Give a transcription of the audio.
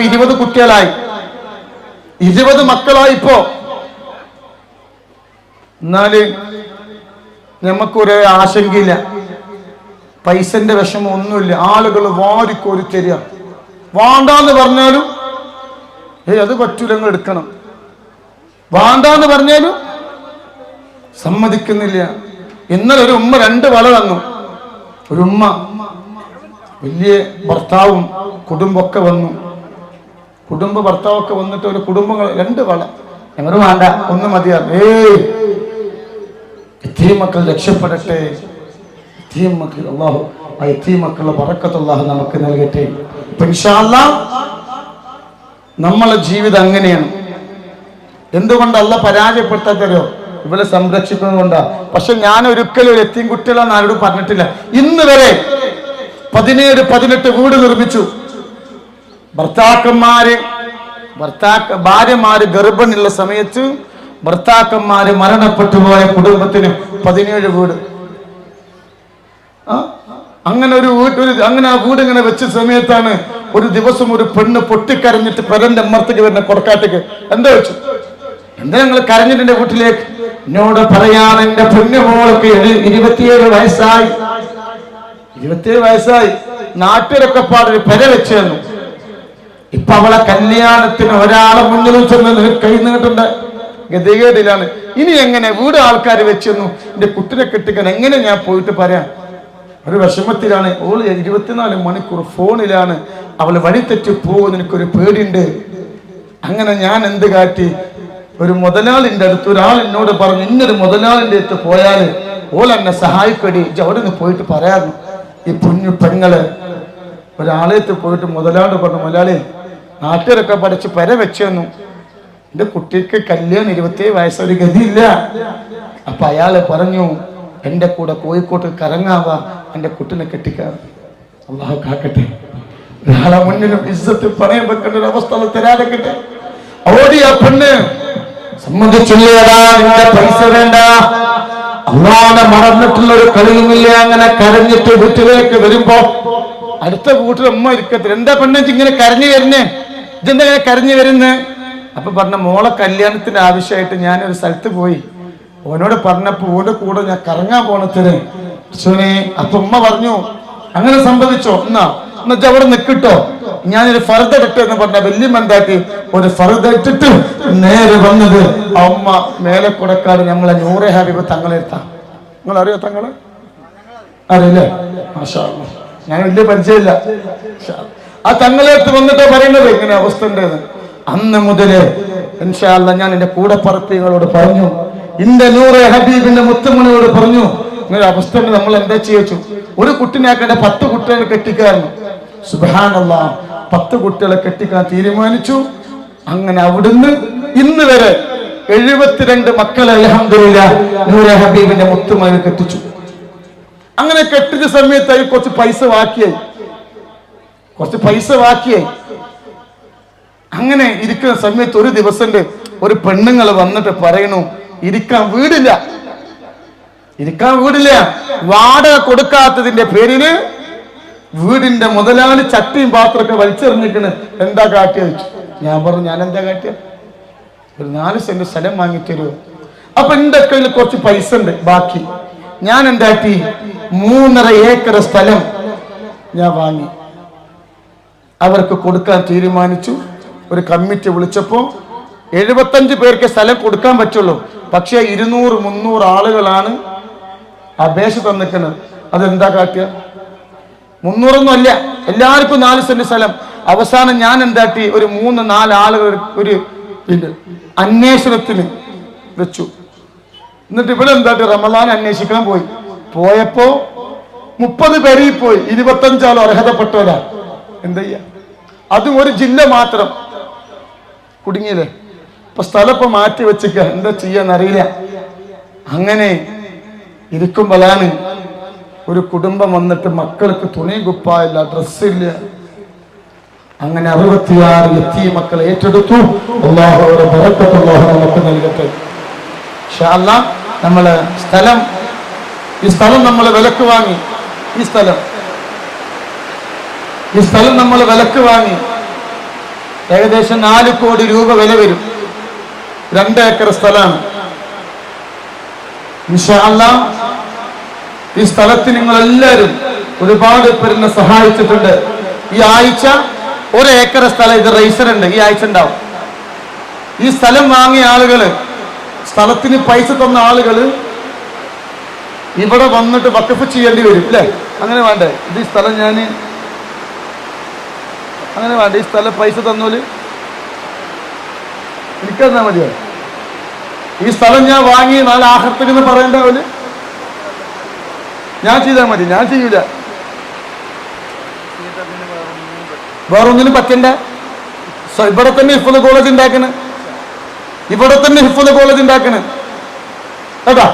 ഇപ്പൊ ഇരുപത് കുട്ടികളായി. ഇരുപത് മക്കളായി ഇപ്പോ. എന്നാൽ നമുക്കൊരു ആശങ്കയില്ല. പൈസന്റെ വിഷമം ഒന്നുമില്ല ആളുകൾ വാരിക്കോരി തരിക. വാണ്ടാന്ന് പറഞ്ഞാലും ഏയ് അത് പറ്റൂല നിങ്ങൾ എടുക്കണം. വാണ്ടാന്ന് പറഞ്ഞാലും സമ്മതിക്കുന്നില്ല. ഇന്നലെ ഒരു ഉമ്മ രണ്ട് വള തന്നു. ഒരു ഉമ്മ വലിയ ഭർത്താവും കുടുംബമൊക്കെ വന്നു. കുടുംബ ഭർത്താവൊക്കെ വന്നിട്ട് ഒരു കുടുംബങ്ങൾ രണ്ട് വള. ഞങ്ങൾ വേണ്ട ഒന്ന് മതിയാണ് ഏയ്! എത്തിയ മക്കൾ രക്ഷപ്പെടട്ടെ. എത്തിയ മക്കൾ അള്ളാഹു ആ എത്തിയ മക്കളുടെ വറക്കത്തുള്ളാഹു നമുക്ക് നൽകട്ടെ. അല്ലാ നമ്മളെ ജീവിതം അങ്ങനെയാണ്. എന്തുകൊണ്ട് അല്ല പരാജയപ്പെടുത്താത്തരോ ഇവളെ സംരക്ഷിക്കുന്നതുകൊണ്ടാ പക്ഷെ ഞാൻ ഒരിക്കലും ഒരു എത്തിയും കുട്ടികളെന്ന് ആരോടും പറഞ്ഞിട്ടില്ല. ഇന്ന് വരെ പതിനേഴ് പതിനെട്ട് വീട് നിർമ്മിച്ചു. ഭർത്താക്കന്മാര് ഭർത്താക്ക ഭാര്യമാര് ഗർഭിണിയുള്ള സമയത്ത് ഭർത്താക്കന്മാര് മരണപ്പെട്ടു പോയ കുടുംബത്തിന് പതിനേഴ് വീട്? അങ്ങനെ ഒരു വീട്ടിൽ അങ്ങനെ ആ വീട് ഇങ്ങനെ വെച്ച സമയത്താണ് ഒരു ദിവസം ഒരു പെണ്ണ് പൊട്ടിക്കരഞ്ഞിട്ട് പെരന്റെ അമ്മർത്തേക്ക് വരുന്ന കൊടക്കാട്ടേക്ക്. എന്താ വെച്ചു? എന്താ ഞങ്ങൾ കരഞ്ഞിട്ട് വീട്ടിലേക്ക്? എന്നോട് പറയാൻ എന്റെ പൊന്നുമോൾക്ക് എഴു- ഇരുപത്തിയേഴ് വയസ്സായി. ഇരുപത്തിയേഴ് വയസ്സായി. നാട്ടിലൊക്കെ പാടൊരു പെര വെച്ചു ഇപ്പൊ അവളെ കല്യാണത്തിന് ഒരാളെ മുന്നിൽ ചെന്ന് കൈ നീട്ടണ്ട? ഗതികേടിലാണ്. ഇനി എങ്ങനെ വീട് ആൾക്കാർ വെച്ചെന്നു? എന്റെ കുട്ടിനെ കെട്ടിക്കാൻ എങ്ങനെ ഞാൻ പോയിട്ട് പറയാം? ഒരു വിഷമത്തിലാണ്. ഓൾ ഇരുപത്തിനാല് മണിക്കൂർ ഫോണിലാണ്. അവൾ വഴിതെറ്റി പോകുന്ന എനിക്കൊരു പേടിയുണ്ട്. അങ്ങനെ ഞാൻ എന്ത് കാട്ടി? ഒരു മുതലാളിന്റെ അടുത്ത് ഒരാൾ എന്നോട് പറഞ്ഞു ഇന്നൊരു മുതലാളിന്റെ അടുത്ത് പോയാൽ ഓൾ എന്നെ സഹായിക്കടി. അവിടെ നിന്ന് പോയിട്ട് പറയാറുണ്ട്. ഈ പുഞ്ഞു പെങ്ങൾ ഒരാളെ പോയിട്ട് മുതലാളി പറഞ്ഞു മുതലാളി നാട്ടുകാരൊക്കെ പഠിച്ച് പര വെച്ചെന്നു എന്റെ കുട്ടിക്ക് കല്യാണം ഇരുപത്തേഴ് വയസ്സൊരു ഗതിയില്ല. അപ്പൊ അയാൾ പറഞ്ഞു എന്റെ കൂടെ കോഴിക്കോട്ട് കറങ്ങാവാ എന്റെ കുട്ടിനെ കെട്ടിക്കാൻ അള്ളാഹു കാക്കട്ടെ. ഒരാളെ മുന്നിലും ഇസ്സത്ത് പറയാൻ വെക്കേണ്ട ഒരു അവസ്ഥ തരാതെക്കട്ടെ ഓടിയ പെണ്ണ്. സംബന്ധിച്ചില്ലേടാ നിന്റെ പൈസ വേണ്ട. അള്ളാഹനെ മറന്നിട്ടുള്ള ഒരു കളിയുമില്ല. അങ്ങനെ കരഞ്ഞിട്ട് വീട്ടിലേക്ക് വരുമ്പോ അടുത്ത വീട്ടിൽ ഉമ്മ ഇരിക്കത്തില്ല. എന്താ പെണ്ണെ ഇങ്ങനെ കരഞ്ഞു വരുന്നേ ഇതെന്താ കരഞ്ഞു വരുന്നേ? അപ്പൊ പറഞ്ഞ മോളെ കല്യാണത്തിന്റെ ആവശ്യമായിട്ട് ഒരു സ്ഥലത്ത് പോയി. ഓനോട് പറഞ്ഞപ്പോ ഓന്റെ കൂടെ ഞാൻ കറങ്ങാൻ പോണത്തിന് സുനെ അപ്പൊ ഉമ്മ പറഞ്ഞു അങ്ങനെ സംഭവിച്ചോ? എന്നാ എന്നിട്ട് അവിടെ നിൽക്കിട്ടോ. ഞാനൊരു ഫർദ് ഇട്ടു എന്ന് പറഞ്ഞ വലിയ എന്താക്കി? ഒരു ഫർദ് ഇട്ടിട്ട് നേരെ വന്നത് ആ ഉമ്മ മേലെ കൊടക്കാട് ഞങ്ങളെ നൂറെ ഹബീബ് തങ്ങളെത്താം നിങ്ങൾ അറിയോ തങ്ങൾ? അറിയില്ലേ? മാഷാ. ഞാൻ വലിയ പരിചയമില്ല. ആ തങ്ങളെടുത്ത് വന്നിട്ട് പറയുന്നത്? ഇങ്ങനെ അവസ്ഥ ഉണ്ടെന്ന് അന്ന് മുതൽ ഇൻഷാല്ല ഞാൻ എന്റെ കൂടെ പറപ്പികളോട് പറഞ്ഞു. ഇന്റെ നൂറെ ഹബീബിന്റെ മുത്തുമണിയോട് പറഞ്ഞു. ഇങ്ങനെ അവസ്ഥ ഉണ്ട്. നമ്മൾ എന്താ ചെയ്യു ഒരു കുട്ടിനാക്കേണ്ട പത്ത് കുട്ടികളെ കെട്ടിക്കായിരുന്നു സുബാനല്ല പത്ത് കുട്ടികളെ കെട്ടിക്കാൻ തീരുമാനിച്ചു. അങ്ങനെ അവിടുന്ന് ഇന്ന് വരെ എഴുപത്തിരണ്ട് മക്കളെ അലഹമില്ല നൂറെ ഹബീബിന്റെ മുത്തുമണി കെട്ടിച്ചു. അങ്ങനെ കെട്ടിച്ച സമയത്ത് അതിൽ കുറച്ച് പൈസ ബാക്കിയായി. കുറച്ച് പൈസ ബാക്കിയായി. അങ്ങനെ ഇരിക്കുന്ന സമയത്ത് ഒരു ദിവസം ഒരു പെണ്ണുങ്ങൾ വന്നിട്ട് പറയണു ഇരിക്കാൻ വീടില്ല. ഇരിക്കാൻ വീടില്ല. വാടക കൊടുക്കാത്തതിന്റെ പേരിൽ വീടിന്റെ മുതലാളി ചട്ടിയും പാത്രമൊക്കെ വലിച്ചെറിഞ്ഞിക്കണ് എന്താ കാട്ടിയ വെച്ചു ഞാൻ പറഞ്ഞു ഞാൻ എന്താ കാട്ടിയ ഒരു നാല് സെന്റ് സ്ഥലം വാങ്ങിത്തരുമോ അപ്പൊ എന്റെ കയ്യിൽ കുറച്ച് പൈസ ഉണ്ട് ബാക്കി. ഞാൻ എന്താക്കി മൂന്നര ഏക്കർ സ്ഥലം ഞാൻ വാങ്ങി. അവർക്ക് കൊടുക്കാൻ തീരുമാനിച്ചു. ഒരു കമ്മിറ്റി വിളിച്ചപ്പോൾ എഴുപത്തഞ്ച് പേർക്ക് സ്ഥലം കൊടുക്കാൻ പറ്റുള്ളൂ. പക്ഷേ ഇരുന്നൂറ് മുന്നൂറ് ആളുകളാണ് അപേക്ഷ തന്നിക്കുന്നത് അതെന്താ കാട്ടിയ? മുന്നൂറൊന്നും അല്ല. എല്ലാവർക്കും നാല് സെന്റ് സ്ഥലം. അവസാനം ഞാൻ എന്താട്ടി? ഒരു മൂന്ന് നാല് ആളുകൾ ഒരു അന്വേഷണത്തിന് വെച്ചു. എന്നിട്ട് ഇവിടെ എന്താട്ടി? റമദാൻ അന്വേഷിക്കാൻ പോയി. പോയപ്പോ മുപ്പത് പേരിൽ പോയി. ഇരുപത്തഞ്ചാളും അർഹതപ്പെട്ടവരാ. എന്താ അതും ഒരു ജില്ല മാത്രം. കുടുങ്ങിയില്ലേ? ഇപ്പൊ സ്ഥലം ഇപ്പൊ മാറ്റി വെച്ചിക്ക എന്താ ചെയ്യാന്നറിയില്ല. അങ്ങനെ ഇരിക്കുമ്പോഴാണ് ഒരു കുടുംബം വന്നിട്ട് മക്കൾക്ക് തുണി കുപ്പായില്ല ഡ്രസ്സില്ല അങ്ങനെ അറുപത്തിയാറ് എത്തി മക്കളെ ഏറ്റെടുത്തു. നമുക്ക് നൽകട്ടെ. ഇൻഷാ അല്ലാ നമ്മൾ സ്ഥലം ഈ സ്ഥലം നമ്മൾ വിലക്ക് വാങ്ങി. ഈ സ്ഥലം. ഈ സ്ഥലം നമ്മൾ വിലക്ക് വാങ്ങി. ഏകദേശം നാല് കോടി രൂപ വില വരും. രണ്ട് ഏക്കർ സ്ഥലമാണ്. അല്ലാ, ഈ സ്ഥലത്ത് നിങ്ങളെല്ലാവരും ഒരുപാട് പേരെന്നെ സഹായിച്ചിട്ടുണ്ട്. ഈ ആഴ്ച ഒരു ഏക്കർ സ്ഥലം ഇത് റൈസർ ഉണ്ട് ഈ ആഴ്ച ഉണ്ടാവും. ഈ സ്ഥലം വാങ്ങിയ ആളുകൾ സ്ഥലത്തിന് പൈസ തന്ന ആളുകൾ ഇവിടെ വന്നിട്ട് വക്കഫ് ചെയ്യേണ്ടി വരും അല്ലേ? അങ്ങനെ വേണ്ടേ? ഇത് സ്ഥലം ഞാൻ അങ്ങനെ വേണ്ട ഈ സ്ഥലം പൈസ തന്നോൽ. എനിക്കെന്നാ മതിയോ? ഈ സ്ഥലം ഞാൻ വാങ്ങി നാല് ആഹർത്തക്കെന്ന് പറയണ്ട അവർ? ഞാൻ ചെയ്താൽ മതി ഞാൻ ചെയ്യൂല. വേറൊന്നിനും പറ്റണ്ട. ഇവിടെ തന്നെ ഹിഫുൽ കോളേജ് ഉണ്ടാക്കണ്. ഇവിടെ തന്നെ ഹിഫുൽ കോളേജ് ഉണ്ടാക്കണ്. കേട്ടോ?